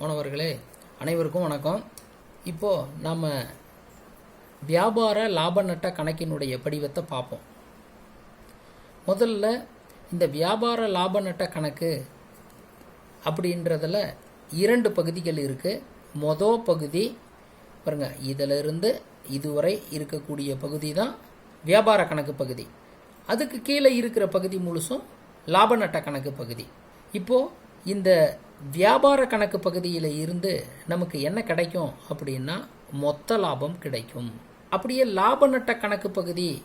மாணவர்களே அனைவருக்கும் வணக்கம். இப்போது நம்ம வியாபார லாப நட்ட கணக்கினுடைய படிவத்தை பார்ப்போம். முதல்ல இந்த வியாபார லாப நட்ட கணக்கு அப்படின்றதில் இரண்டு பகுதிகள் இருக்குது மொதல் பகுதி பாருங்க இதிலிருந்து இதுவரை இருக்கக்கூடிய பகுதி தான் வியாபார கணக்கு பகுதி. அதுக்கு கீழே இருக்கிற பகுதி முழுசும் லாப நட்ட கணக்கு பகுதி. இப்போது இந்த வியாபார கணக்கு பகுதியில் இருந்து நமக்கு என்ன கிடைக்கும் அப்படின்னா மொத்த லாபம் கிடைக்கும். அப்படியே லாப நட்ட கணக்கு பகுதி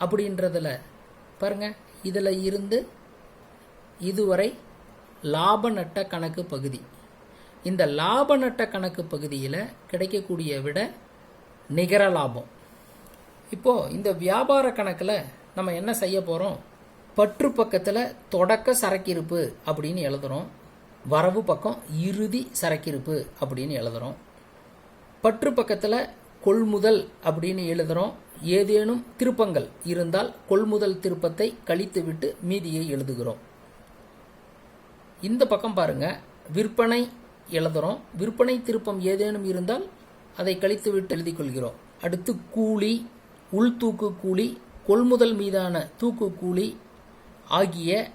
அப்படின்றதில் பாருங்க இதில் இருந்து இதுவரை லாப நட்ட கணக்கு பகுதி. இந்த லாப நட்ட கணக்கு பகுதியில் கிடைக்கக்கூடிய விட நிகர லாபம். இப்போது இந்த வியாபார கணக்கில் நம்ம என்ன செய்ய போகிறோம் பற்று பக்கத்தில் தொடக்க சரக்கிருப்பு அப்படின்னு எழுதுகிறோம் வரவு பக்கம் இறுதி சரக்கிருப்பு அப்படின்னு எழுதுறோம். பற்று பக்கத்தில் கொள்முதல் அப்படின்னு எழுதுகிறோம் ஏதேனும் திருப்பங்கள் இருந்தால் கொள்முதல் திருப்பத்தை கழித்துவிட்டு மீதியை எழுதுகிறோம். இந்த பக்கம் பாருங்க விற்பனை எழுதுகிறோம் விற்பனை திருப்பம் ஏதேனும் இருந்தால் அதை கழித்துவிட்டு எழுதிக் கொள்கிறோம் அடுத்து கூலி உள்தூக்கு கூலி கொள்முதல் மீதான தூக்கு கூலி ஆகிய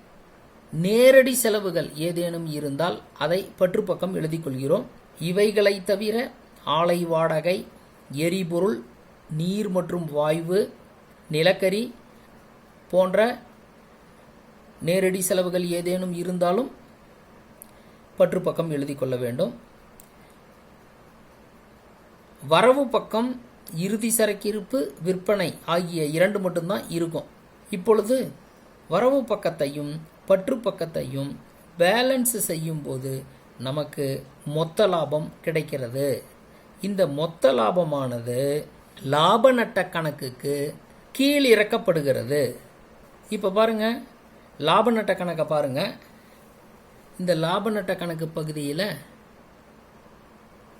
நேரடி செலவுகள் ஏதேனும் இருந்தால் அதை பற்றுப்பக்கம் எழுதிக்கொள்கிறோம். இவைகளை தவிர ஆலை வாடகை எரிபொருள் நீர் மற்றும் வாயு நிலக்கரி போன்ற நேரடி செலவுகள் ஏதேனும் இருந்தாலும் பற்றுப்பக்கம் எழுதி கொள்ள வேண்டும். வரவு பக்கம் இறுதி சரக்கிருப்பு விற்பனை ஆகிய இரண்டு மட்டும்தான் இருக்கும். இப்பொழுது வரவு பக்கத்தையும் பற்று பக்கத்தையும் பேலன்ஸ் செய்யும்போது நமக்கு மொத்த லாபம் கிடைக்கிறது. இந்த மொத்த லாபமானது லாப நட்ட கணக்குக்கு கீழ் இறக்கப்படுகிறது. இப்போ பாருங்க லாப நட்ட கணக்கை பாருங்கள் இந்த லாப நட்ட கணக்கு பகுதியில்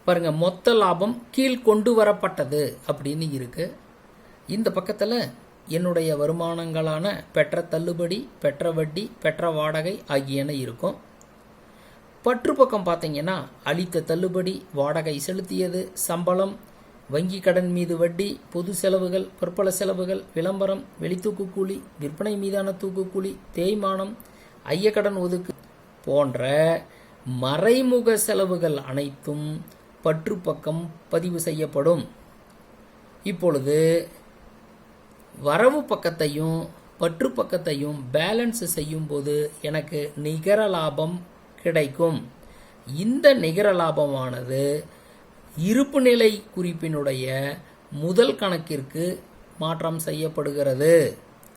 பாருங்கள் மொத்த லாபம் கீழ் கொண்டு வரப்பட்டது அப்படின்னு இருக்குது இந்த பக்கத்தில் என்னுடைய வருமானங்களான பெற்ற தள்ளுபடி பெற்ற வட்டி பெற்ற வாடகை ஆகியன இருக்கும். பற்று பக்கம் பார்த்தீங்கன்னா அளித்த தள்ளுபடி வாடகை செலுத்தியது சம்பளம் வங்கி கடன் மீது வட்டி பொது செலவுகள் பற்பல செலவுகள் விளம்பரம் வெளித்தூக்கு கூலி விற்பனை மீதான தூக்குக்கூலி தேய்மானம் ஐயக்கடன் ஒதுக்கு போன்ற மறைமுக செலவுகள் அனைத்தும் பற்று பக்கம் பதிவு செய்யப்படும். இப்பொழுது வரவு பக்கத்தையும் பற்று பக்கத்தையும் பேலன்ஸ் செய்யும்போது எனக்கு நிகர லாபம் கிடைக்கும். இந்த நிகர லாபமானது இருப்புநிலை குறிப்பினுடைய முதல் கணக்கிற்கு மாற்றம் செய்யப்படுகிறது.